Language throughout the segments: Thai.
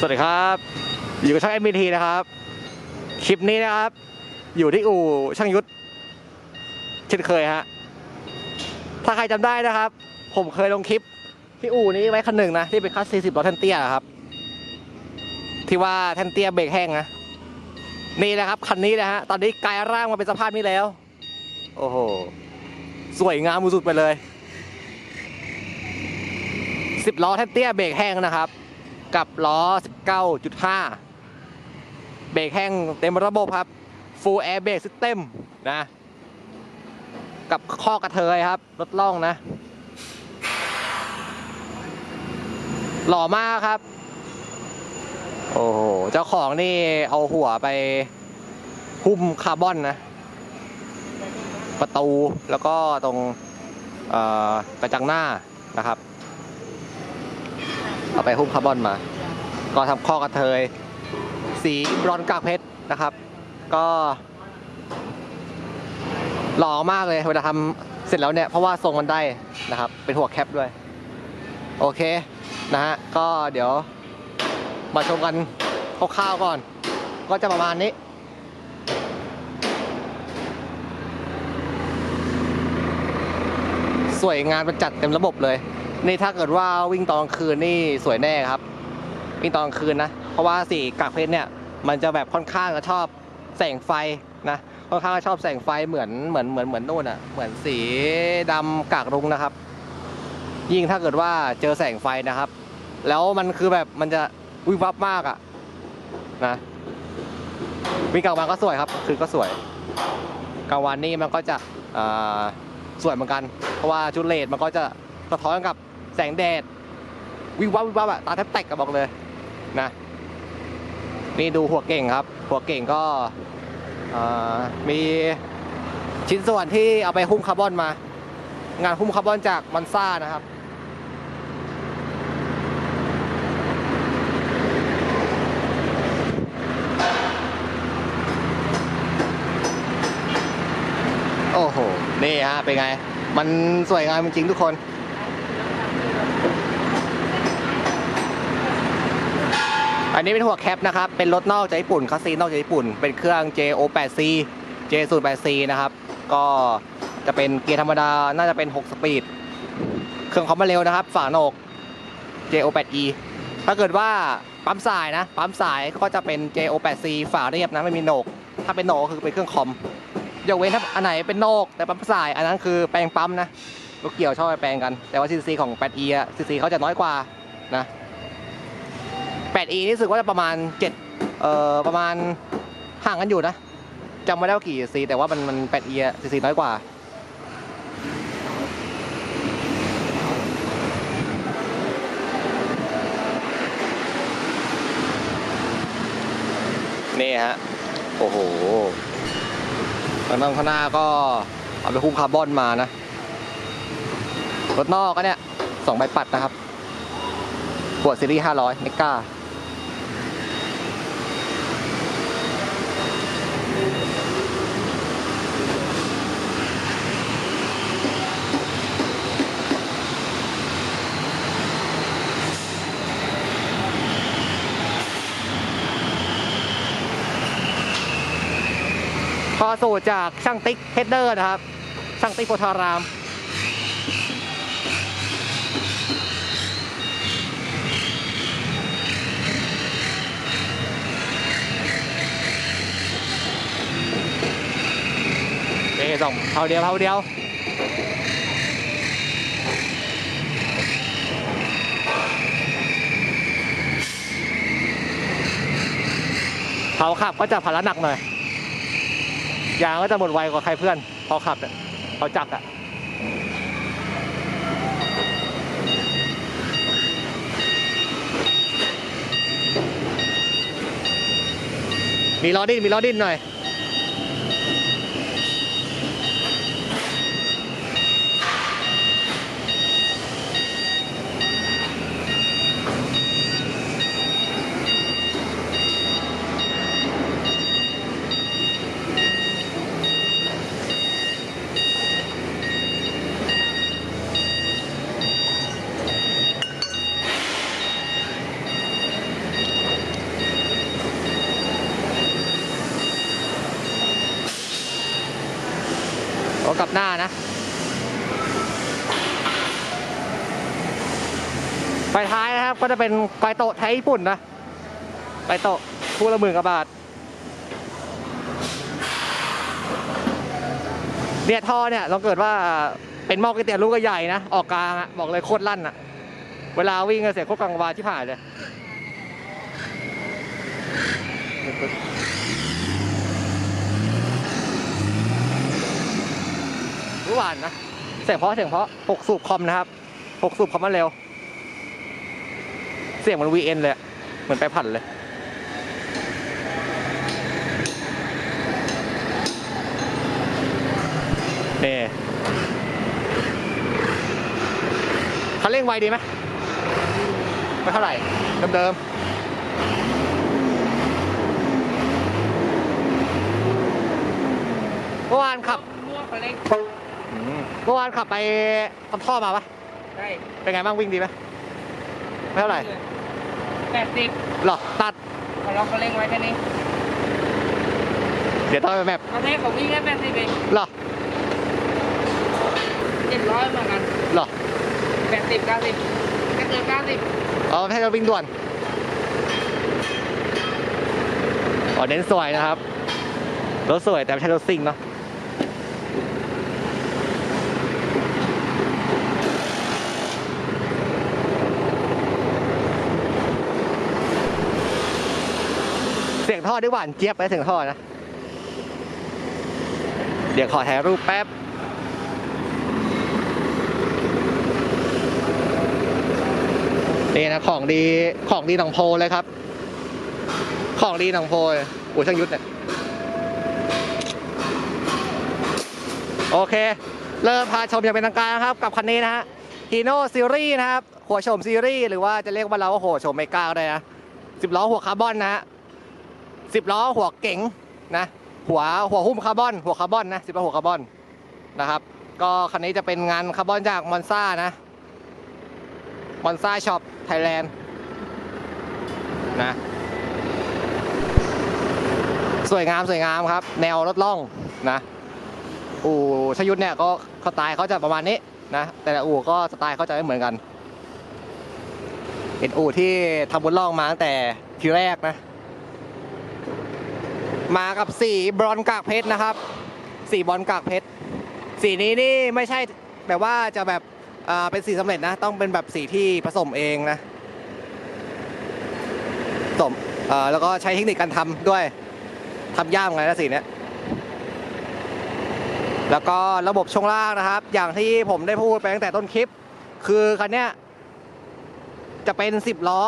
สวัสดีครับ อยู่กับช่าง MBT นะครับ คลิปนี้นะครับ อยู่ที่อู่ช่างยุทธเช่นเคยฮะถ้าใครจำได้นะครับ ผมเคยลงคลิปที่อู่นี้ไว้คันหนึ่งนะ ที่เป็นคัส40ล้อแทนเตียครับ ที่ว่าแทนเตียเบรกแห้งนะนี่แหละครับคันนี้นะฮะตอนนี้กลายร่างมาเป็นสภาพนี้แล้ว โอ้โหสวยงามสุดไปเลย10ล้อแทนเตียเบรกแห้งนะครับ กับล้อ 19.5 เบรกแห้งเต็มระบบครับ Full Air Brake System นะ กับข้อกระเทยครับ รถล่องนะ หล่อมากครับ โอ้โห เจ้าของนี่เอาหัวไปหุ้มคาร์บอนนะ ประตูแล้วก็ตรงกระจังหน้านะครับ เอาไปหุ้มคาร์บอนมา ก็ทำข้อกระเทย สีบรอนกากเพชรนะครับ ก็หล่อมากเลยเวลาทำเสร็จแล้วเนี่ย เพราะว่าทรงมันได้นะครับ เป็นหัวแคปด้วย โอเคนะฮะ ก็เดี๋ยวมาชมกันคร่าวๆก่อน ก็จะประมาณนี้สวยงานมันจัดเต็มระบบเลย นี่ถ้าเกิดว่าวิ่งตอนคืนนี่สวยแน่ครับ วิ่งตอนคืนนะ เพราะว่าสีกากเพชรเนี่ย มันจะแบบค่อนข้างจะชอบแสงไฟนะค่อนข้างชอบแสงไฟเหมือนเหมือนเหมือนเหมือนนู่นอะเหมือนสีดำกากรุงนะครับ ยิ่งถ้าเกิดว่าเจอแสงไฟนะครับ แล้วมันคือแบบมันจะวิบวับมากอะนะวิ่งกลางวันก็สวยครับคือก็สวยกลางวันนี่มันก็จะสวยเหมือนกัน เพราะว่าชุดเลดมันก็จะสะท้อนกับ แสงแดด วิบวับวิบวับอะตาแทบแตกก็บอกเลยนะนี่ดูหัวเก่งครับ หัวเก่งก็มีชิ้นส่วนที่เอาไปหุ้มคาร์บอนมา งานหุ้มคาร์บอนจากมอนซ่านะครับ โอ้โห นี่ฮะเป็นไง มันสวยงามจริงๆทุกคน อันนี้เป็นหัวแคปนะครับ เป็นรถนอกจากญี่ปุ่นคัสซีนอกจากญี่ปุ่น เป็นเครื่อง JO8C J08C นะครับ ก็จะเป็นเกียร์ธรรมดา น่าจะเป็น 6 สปีด เครื่องคอมมาเร็วนะครับ ฝาโหนก JO8E ถ้าเกิดว่าปั๊มสายนะ ปั๊มสายก็จะเป็น JO8C ฝาเรียบนะ ไม่มีโหนก ถ้าเป็นโหนกคือเป็นเครื่องคอม ยกเว้นถ้าอันไหนเป็นโหนก แต่ปั๊มสายอันนั้นคือแปลงปั๊มนะรถเกี่ยวชอบไปแปลงกัน แต่ว่า CC ของ 8E อะ CC เขาจะน้อยกว่านะ 8E นี่รู้สึกว่าจะประมาณ7เอ่อประมาณห่างกันอยู่นะจำไม่ได้ว่ากี่ cc แต่ว่ามันมัน 8E อะ cc น้อยกว่า นี่ฮะ โอ้โหทางด้านข้างหน้าก็เอาไปคุ้มคาร์บอนมานะ รถนอกก็เนี่ยสองใบปัดนะครับขวดซีรีส์500เมกา พอสูตรจากช่างติ๊กเฮดเดอร์นะครับ ช่างติ๊กโพธาราม สองเท่าเดียวเท่าเดียวเผาขับก็จะภาระหนักหน่อยยางก็จะหมดไวกว่าใครเพื่อนพอขับเนี่ยเขาจักอะมีล้อดิ้นมีล้อดิ้นหน่อย กลับหน้านะไฟท้ายนะครับก็จะเป็นไฟโตะไทยญี่ปุ่นนะไฟโตะคู่ละหมื่นกว่าบาทเนี่ยท่อเนี่ยเราเกิดว่าเป็นหม้อก๋วยเตี๋ยวลูกก็ใหญ่นะ ออกกลางอะบอกเลยโคตรลั่นอะเวลาวิ่งก็เสียโคตรกังวานที่ผ่านเลย รู้หวานนะ เสียงเพราะเสียงเพราะหกสูบคอมนะครับหกสูบคอมมาเร็ว เสียงมัน VN เอ็นเลย เหมือนไปผันเลย นี่คันเร่งไวดีไหมไม่เท่าไหร่ เดิมๆเมื่อวานขับ มั่วคันเร่ง เมื่อวานขับไปทำท่อมาปะใช่เป็นไงบ้างวิ่งดีไหมไม่เท่าไหร่แปดสิบหรอตัดเขาล็อกคันเร่งไว้แค่นี้ เดี๋ยวต้องไปแมปประเทศเขาวิ่งแค่แปดสิบเองหรอเจ็ดร้อยเหมือนกันหรอแปดสิบเก้าสิบถ้าเกินเก้าสิบอ๋อไม่ใช่เราวิ่งด่วนอ๋อเน้นสวยนะครับรถสวยแต่ไม่ใช่รถซิ่งเนาะ เสียง ท่อได้หวานเจี๊ยบไปเสียงท่อนะ เดี๋ยวขอถ่ายรูปแป๊บนี่นะของดีของดีหนองโพเลยครับ ของดีหนองโพเลยโอ้ยช่างยุทธเนี่ยโอเค เริ่มพาชมอย่างเป็นทางการนะครับ กับคันนี้นะฮะฮีโน่ซีรีส์นะครับ หัวโฉมซีรีส์หรือว่าจะเรียกว่าเราว่าหัวโฉมเมกาก็ได้นะสิบล้อหัวคาร์บอนนะฮะ สิบล้อหัวเก๋งนะหัวหัวหุ้มคาร์บอน หัวคาร์บอนนะสิบล้อหัวคาร์บอนนะครับ ก็คันนี้จะเป็นงานคาร์บอนจากมอนซ่านะมอนซ่าช็อปไทยแลนด์นะสวยงามสวยงามครับ แนวรถล่องนะอู่ชยุทธเนี่ยก็สไตล์เขาจะประมาณนี้นะแต่ละอู่ก็สไตล์เขาจะไม่เหมือนกัน เป็นอู่ที่ทำบนล่องมาตั้งแต่ทีแรกนะ มากับสีบรอนกากเพชรนะครับ สีบรอนกากเพชร สีนี้นี่ไม่ใช่แบบว่าจะแบบเป็นสีสำเร็จนะ ต้องเป็นแบบสีที่ผสมเองนะผสมแล้วก็ใช้เทคนิคการทำด้วยทำยากเหมือนกันนะสีเนี้ยแล้วก็ระบบช่วงล่างนะครับ อย่างที่ผมได้พูดไปตั้งแต่ต้นคลิป คือคันเนี้ยจะเป็น 10 ล้อ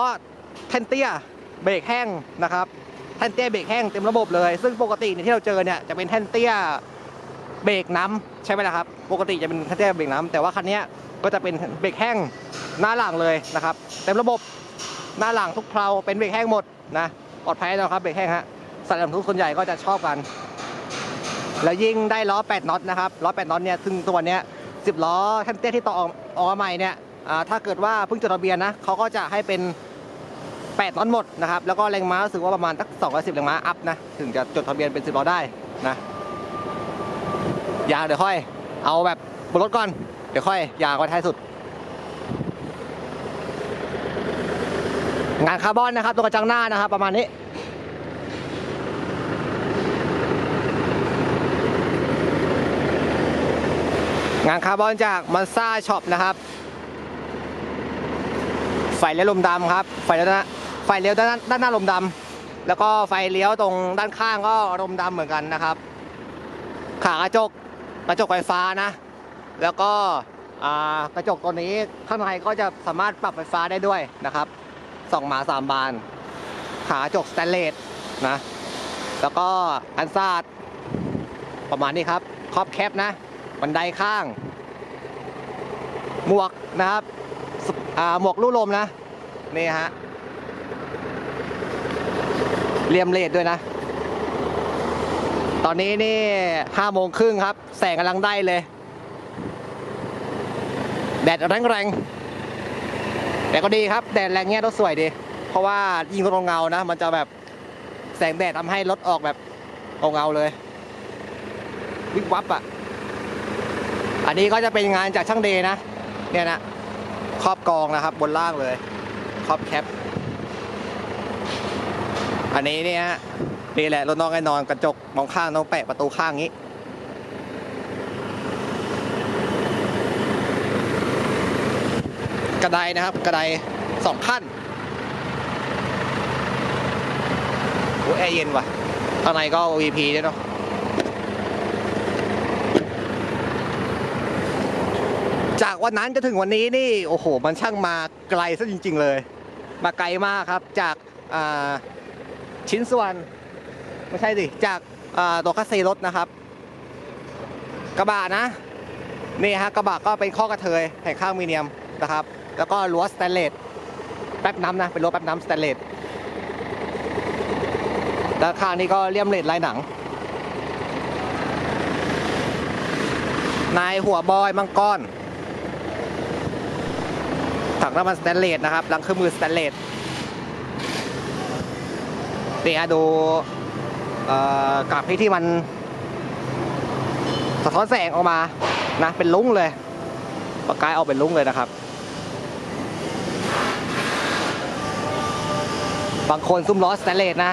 แท่นเตี้ย เบรกแห้งนะครับ แท่นเตี้ยเบรกแห้งเต็มระบบเลย ซึ่งปกติเนี่ยที่เราเจอเนี่ยจะเป็นแท่นเตี้ยเบรกน้ำใช่ไหมล่ะครับ ปกติจะเป็นแท่นเตี้ยเบรกน้ำแต่ว่าคันนี้ก็จะเป็นเบรกแห้งหน้าหลังเลยนะครับเต็มระบบหน้าหลังทุกเพลาเป็นเบรกแห้งหมดนะปลอดภัยแล้วครับเบรกแห้งฮะสัตว์ลำทุกส่วนใหญ่ก็จะชอบกัน แล้วยิ่งได้ล้อ 8น็อตนะครับล้อ 8น็อตเนี่ยซึ่งตัวเนี้ย10ล้อแท่นเตี้ยที่ต่อออกมาใหม่เนี่ยอ่าถ้าเกิดว่าเพิ่งจดทะเบียนนะเขาก็จะให้เป็น 8น็อตหมดนะครับแล้วก็แรงม้ารู้สึกว่าประมาณสัก210แรงม้าอัพนะถึงจะจดทะเบียนเป็น10ล้อได้นะยางเดี๋ยวค่อย เอาแบบบนรถก่อน เดี๋ยวค่อยยางไว้ท้ายสุด งานคาร์บอนนะครับตัวกระจังหน้านะครับ ประมาณนี้งานคาร์บอนจากมันซ่าช็อปนะครับ ไฟเลี้ยวลมดำครับ ไฟเลี้ยวนหน้าไฟเลี้ยวด้านหน้าด้านหน้าลมดำแล้วก็ไฟเลี้ยวตรงด้านข้างก็ลมดำเหมือนกันนะครับ ขากระจกกระจกไฟฟ้านะ แล้วก็กระจกตัวนี้ข้างในก็จะสามารถปรับไฟฟ้าได้ด้วยนะครับสองหมาสามบาน ขากระจกสแตนเลสนะ แล้วก็อันซาดประมาณนี้ครับครอบแคปนะบันไดข้าง หมวกนะครับหมวกลู่ลมนะนี่ฮะ เลียมเลดด้วยนะ ตอนนี้นี่ห้าโมงครึ่งครับ แสงกำลังได้เลย แดดแรงแรงๆแต่ก็ดีครับ แดดแรงเงี้ยรถสวยดี เพราะว่ายิงรถเงานะ มันจะแบบแสงแดดทำให้รถออกแบบเงาเลย วิบวับอะอันนี้ก็จะเป็นงานจากช่างเดย์นะ เนี่ยนะครอบกองนะครับบนล่างเลย ครอบแคป อันนี้เนี่ยนี่แหละรถน้องไอ้นอนกระจกมองข้างต้องแปะประตูข้างนี้กระไดนะครับกระไดสองขั้นโอ้แอร์เย็นว่ะข้างในก็ VP ด้วยเนาะจากวันนั้นจะถึงวันนี้นี่โอ้โห มันช่างมาไกลซะจริง ๆ เลย มาไกลมากครับจากอ่า ชิ้นส่วน ไม่ใช่สิจากตัวคัสซีรถนะครับ กระบะนะ นี่ฮะกระบะก็เป็นข้อกระเทยแห่งข้างมีเนียมนะครับ แล้วก็รั้วสแตนเลสแป๊บน้ำนะ เป็นรั้วแป๊บน้ำสแตนเลสด้านข้างนี้ก็เลี่ยมเลดลายหนัง นายหัวบอยมังกรถังน้ำมันสแตนเลสนะครับลังเครื่องมือสแตนเลส นี่ฮะดูเอ่อกราบที่มัน สะท้อนแสงออกมานะเป็นลุ้งเลย ประกายออกเป็นลุ้งเลยนะครับ บางคนซุ้มล้อสแตนเลสนะ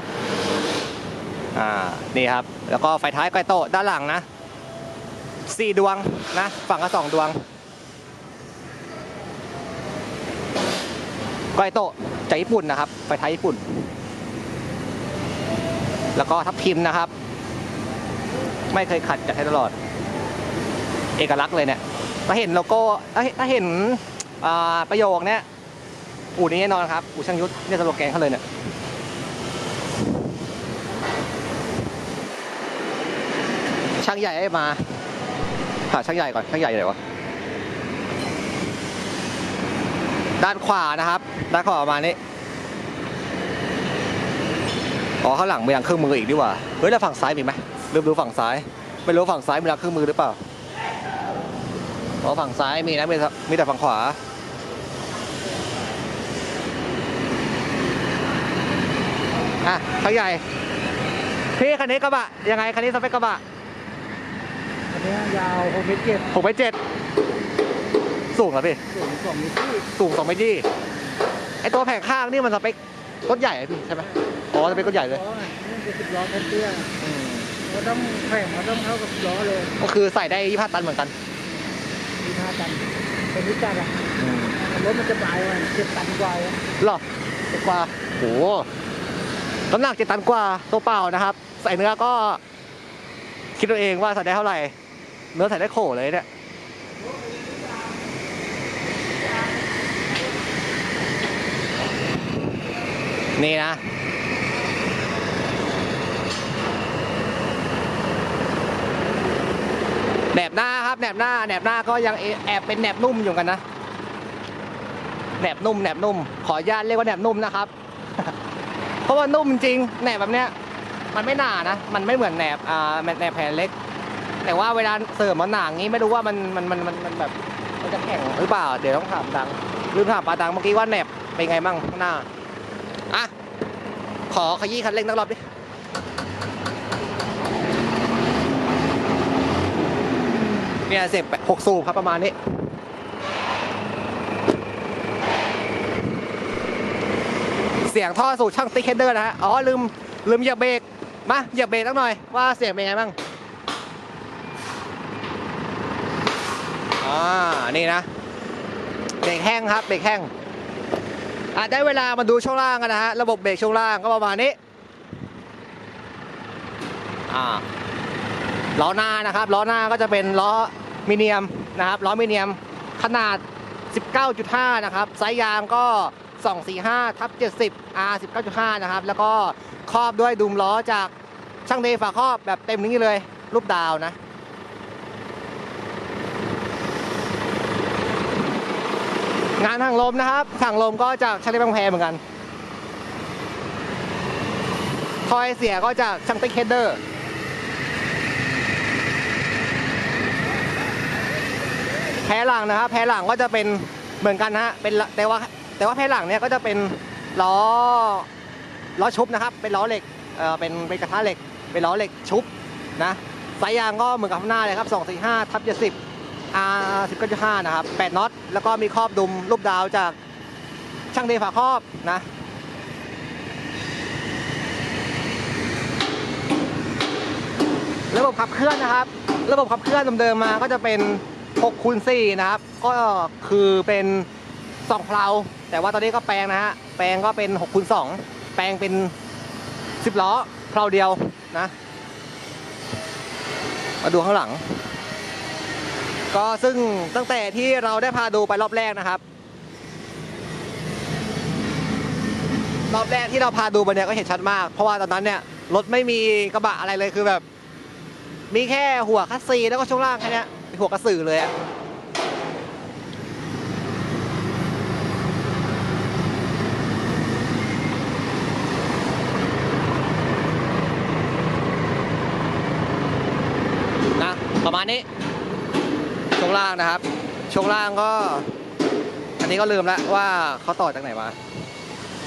อ่านี่ครับ แล้วก็ไฟท้ายก้อยโตด้านหลังนะสี่ดวงนะ ฝั่งละสองดวงก้อยโตจากญี่ปุ่นนะครับ ไฟท้ายญี่ปุ่น แล้วก็ทับทิมนะครับ ไม่เคยขัดจากให้ตลอด เอกลักษณ์เลยเนี่ยถ้าเห็นโลโก้ถ้าเห็นประโยคเนี้ยอู่นี้แน่นอนครับอู่ช่างยุทธเนี่ยสโลแกนเขาเลยเนี่ยช่างใหญ่ให้มาหาช่างใหญ่ก่อนช่างใหญ่ไหนวะด้านขวานะครับ ด้านขวาประมาณนี้ อ๋อข้างหลังมีรังเครื่องมืออีกดีกว่า เฮ้ยแล้วฝั่งซ้ายมีไหมลืมดูฝั่งซ้าย ไม่รู้ฝั่งซ้ายมีรังเครื่องมือหรือเปล่า อ๋อฝั่งซ้ายมีนะมีแต่มีแต่ฝั่งขวาอะเขาใหญ่ พี่คันนี้กระบะยังไงคันนี้สเปคกระบะอันนี้ยาวหกเมตรเจ็ดหกไปเจ็ดสูงเหรอพี่ สูงสองเมตรที่สูงสองเมตรยี่ไอตัวแผงข้างนี่มันสเปครถใหญ่อะพี่ใช่ไหม อ๋อสเปครถใหญ่เลยล้อน่ะนี่เป็นสิบล้อแค่เตี้ยเราต้องแข่งเราต้องเท่ากับล้อเลยก็คือใส่ได้ยี่ห้าตันเหมือนกันมีท่าตันเป็นนิจจัดอะรถมันจะเบาอะเจ็ดตันกว่าอะหรอเจ็ดกว่าโหน้ำหนักเจ็ดตันกว่าตัวเปล่านะครับ ใส่เนื้อก็คิดตัวเองว่าใส่ได้เท่าไหร่ เนื้อใส่ได้โขเลยเนี่ยนี่นะ แหนบหน้าครับแหนบหน้าแหนบหน้าก็ยังแอบเป็นแหนบนุ่มอยู่กันนะแหนบนุ่มแหนบนุ่ม ขออนุญาตเรียกว่าแหนบนุ่มนะครับ เพราะว่านุ่มจริงแหนบแบบเนี้ย มันไม่หนานะ มันไม่เหมือนแหนบอ่าแหนบแผ่นเล็ก แต่ว่าเวลาเสร์ฟมันหนางี้ไม่รู้ว่ามันมันมันมันมันแบบมันจะแข็งหรือเปล่า เดี๋ยวต้องถามดังลืมถามปาดังเมื่อกี้ว่าแหนบเป็นไงมั่งข้างหน้าอะขอขยี้คันเร่งนักรอบดิ เนี่ยเสร็จหกสูบครับประมาณนี้เสียงท่อสู่ช่างติ๊กเฮดเดอร์นะฮะ อ๋อ ลืม ลืมเหยียบเบรก มาเหยียบเบรกสักหน่อย ว่าเสียงเป็นไงบ้าง อ่า นี่นะ เบรกแห้งครับ เบรกแห้ง อะ ได้เวลามาดูช่วงล่างกันนะฮะ ระบบเบรกช่วงล่างก็ประมาณนี้ อ่า ล้อหน้านะครับล้อหน้าก็จะเป็นล้อมิเนียมนะครับล้อมิเนียมขนาด 19.5 นะครับไซส์ยางก็ 245ทับ70 R 19.5 นะครับ แล้วก็ครอบด้วยดุมล้อจากช่างเดฝาครอบแบบเต็มนี้เลย รูปดาวนะงานถังลมนะครับถังลมก็จากช่างเดบางแพเหมือนกันทอยเสียก็จากช่างติ๊กเฮดเดอร์ แพ้หลังนะครับ แพ้หลังก็จะเป็นเหมือนกันนะฮะเป็นแต่ว่าแต่ว่าแพ้หลังเนี่ยก็จะเป็นล้อล้อชุบนะครับ เป็นล้อเหล็กเอ่อเป็นเป็นกระทะเหล็ก เป็นล้อเหล็กชุบนะสายยางก็เหมือนกับข้างหน้าเลยครับ245ทับ70 R 19.5นะครับ8น็อตแล้วก็มีครอบดุมรูปดาวจากช่างเดฝาครอบนะระบบขับเคลื่อนนะครับ ระบบขับเคลื่อนเดิมๆมาก็จะเป็น 6คูณ4นะครับ ก็คือเป็น2เพลาแต่ว่าตอนนี้ก็แปลงนะฮะ แปลงก็เป็น6คูณ2แปลงเป็น 10 ล้อเพลาเดียวนะ มาดูข้างหลัง ก็ซึ่งตั้งแต่ที่เราได้พาดูไปรอบแรกนะครับ รอบแรกที่เราพาดูไปเนี่ยก็เห็นชัดมาก เพราะว่าตอนนั้นเนี่ยรถไม่มีกระบะอะไรเลยคือแบบ มีแค่หัวคัสซีแล้วก็ช่วงล่างแค่นี้ หัวกระสือเลยอะนะประมาณนี้ช่วงล่างนะครับช่วงล่างก็ อันนี้ก็ลืมแล้วว่าเขาต่อจากไหนมา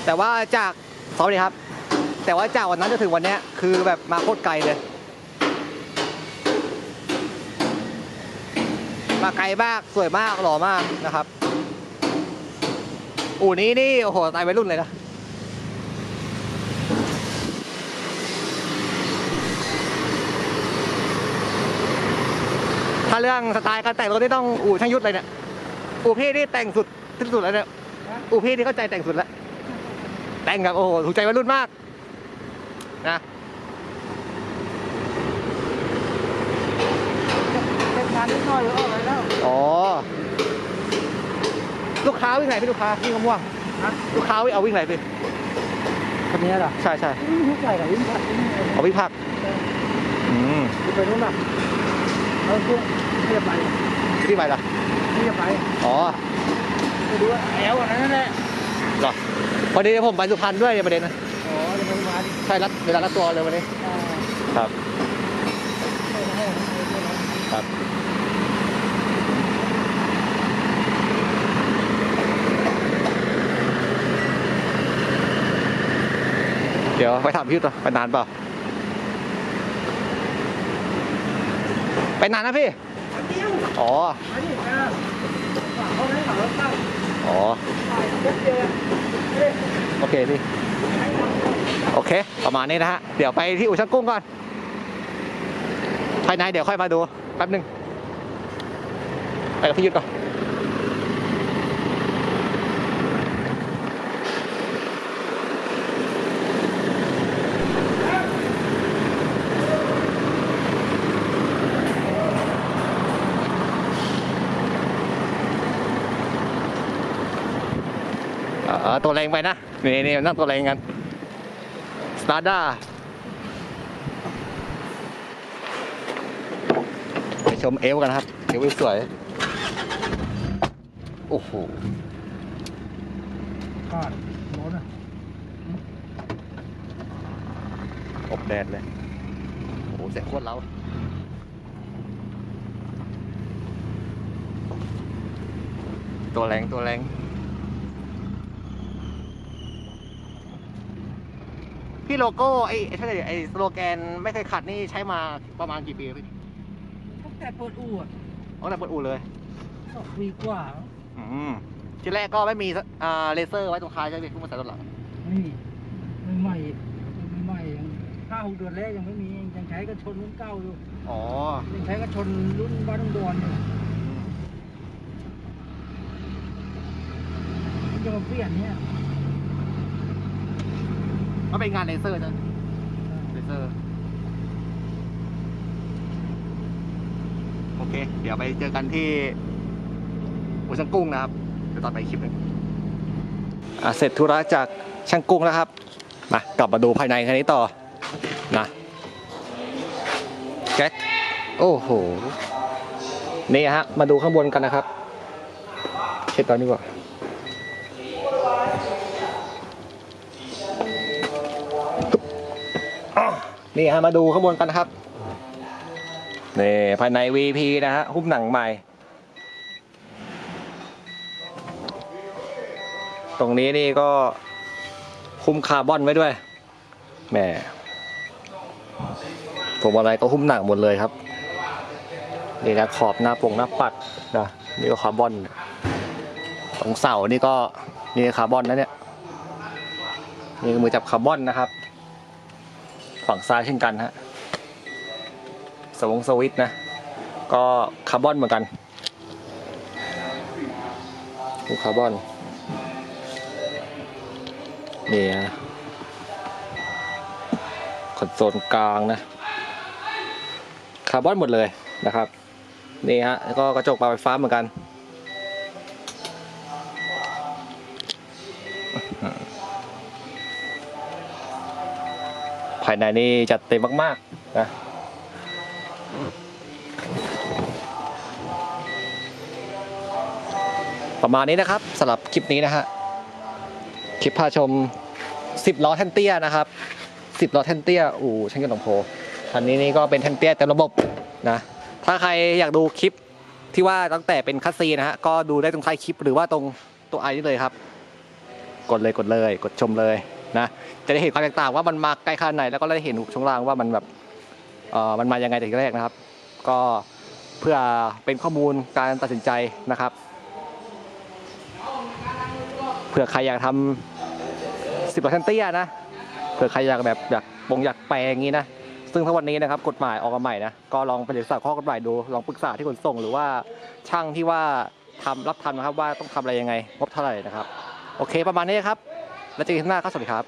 แต่ว่าจากสวัสดีครับ แต่ว่าจากวันนั้นจนถึงวันเนี้ยคือแบบมาโคตรไกลเลย มาไกลมากสวยมากหล่อมากนะครับ อู่นี้นี่โอ้โหตายวัยรุ่นเลยนะถ้าเรื่องสไตล์การแต่งรถนี่ต้องอู่ช่างยุทธเลยเนี่ยอู่พี่นี่แต่งสุดที่สุดแล้วเนี่ยอู่พี่นี่เข้าใจแต่งสุดแล้วแต่งกับโอ้โหถูกใจวัยรุ่นมากนะ เก็บงานนิดหน่อยก็ออกไปแล้ว อ๋อ ลูกค้าวิ่งไหนพี่ลูกค้าวิ่งมะม่วงฮะ ลูกค้าวิ่งเอาวิ่งไหนพี่คนนี้เหรอใช่ใช่วิ่งใหญ่กับวิ่งพัดวิ่งเอาวิ่งพักอืมไปนู้นน่ะเอาพวกที่จะไปที่ไปล่ะที่จะไปอ๋อไปดูว่าแอลอันนั้นแหละเหรอพอดีผมไปสุพรรณด้วยเนี่ยประเด็นนะอ๋อจะไปมาดิใช่รัดเวลารัดตัวเลยวันนี้ อ่าครับให้ให้ให้ให้ให้ครับ เดี๋ยวไปถามพี่ต่อไปนานเปล่า ไปนานนะพี่เดียวอ๋อมาดิอ่าฝากเขาให้เขาแล้วตั้งอ๋อถ่ายเย็บเจอเฮ้ยโอเคพี่ โอเค ประมาณนี้นะฮะ เดี๋ยวไปที่อู่ช่างกุ้งก่อน ภายในเดี๋ยวค่อยมาดู แป๊บหนึง ไปกับพี่ยุทธก่อน ตัวแรงไปนะ นี่นี่นั่งตัวแรงกันสตาร์ด้าไปชมเอวกันนะครับ เอวสวย โอ้โหขาดร้อนอะอบแดดเลย โอ้โหเสียงโคตรเล้าตัวแรงตัวแรง พี่โลโก้ไอ้ไอ้ถ้าไอ้สโลแกนไม่เคยขัดนี่ใช้มาประมาณกี่ปีแล้วพี่ตั้งแต่เปิดอู่อะตั้งแต่เปิดอู่เลยสองปีกว่าอืมทีแรกก็ไม่มีสอ่าเลเซอร์ไว้ตรงท้ายใช่ไหมเพิ่งมาใส่ตอนหลังนี่ใหม่ใหม่ยังห้าหกเดือนแรกยังไม่มียังใช้กระชนรุ่นเก่าอยู่อ๋อยังใช้กระชนรุ่นบ้านดอนอยู่จะมาเปลี่ยนเนี่ย ก็เป็นงานเลเซอร์ใช่ไหมเลเซอร์ โอเค เดี๋ยวไปเจอกันที่อู่ช่างกุ้งนะครับ เดี๋ยวตอนไปคลิปหนึงอะเสร็จธุระจากช่างกุ้งแล้วครับมากลับมาดูภายในคันนี้ต่อนะแก๊กโอ้โห นี่ฮะ มาดูข้างบนกันนะครับ เช็ดตอนนี้ก่อน นี่ฮะมาดูข้างบนกันนะครับนี่ภายใน VP นะฮะหุ้มหนังใหม่ ตรงนี้นี่ก็หุ้มคาร์บอนไว้ด้วยแหมผมอะไรก็หุ้มหนังหมดเลยครับนี่นะขอบหน้าปงหน้าปัดนะนี่ก็คาร์บอนตรงเสานี่ก็นี่คาร์บอนนะเนี่ยนี่มือจับคาร์บอนนะครับ ฝั่งซ้ายเช่นกันฮะสวงสวิต์นะ ก็คาร์บอนเหมือนกันดูคาร์บอนนี่นะคอนโซลกลางนะ คาร์บอนหมดเลยนะครับ นี่ฮะแล้วก็กระจกปลาไฟฟ้าเหมือนกัน ภายในนี่จัดเต็มมากๆนะประมาณนี้นะครับสำหรับคลิปนี้นะฮะคลิปพาชม 10ล้อแท่นเตี้ยนะครับ10ล้อแท่นเตี้ยอู่ช่างยนต์หนองโพคันนี้นี่ก็เป็นแท่นเตี้ยเต็มระบบนะถ้าใครอยากดูคลิปที่ว่าตั้งแต่เป็นคัสซีนะฮะก็ดูได้ตรงท้ายคลิปหรือว่าตรงตัวไอนี่เลยครับ กดเลยกดเลย กดชมเลย นะจะได้เห็นความแตกต่างว่ามันมาไกล้ขนาดไหนแล้วก็ได้เห็นช่วงล่างว่ามันแบบเออมันมายังไงแต่ทีแรกนะครับ ก็เพื่อเป็นข้อมูลการตัดสินใจนะครับเผื่อใครอยากทำสิบเปอร์เซ็นต์เตี้ยนะเผื่อใครอยากแบบอยากปงอยากแปลงอย่างนี้นะซึ่งถ้าวันนี้นะครับกฎหมายออกมาใหม่นะก็ลองไปศึกษาข้อกฎหมายดูลองปรึกษาที่ขนส่งหรือว่าช่างที่ว่าทำรับทำนะครับว่าต้องทำอะไรยังไงงบเท่าไหร่นะครับ โอเคประมาณนี้ครับ แล้วเจอกันข้างหน้าครับสวัสดีครับ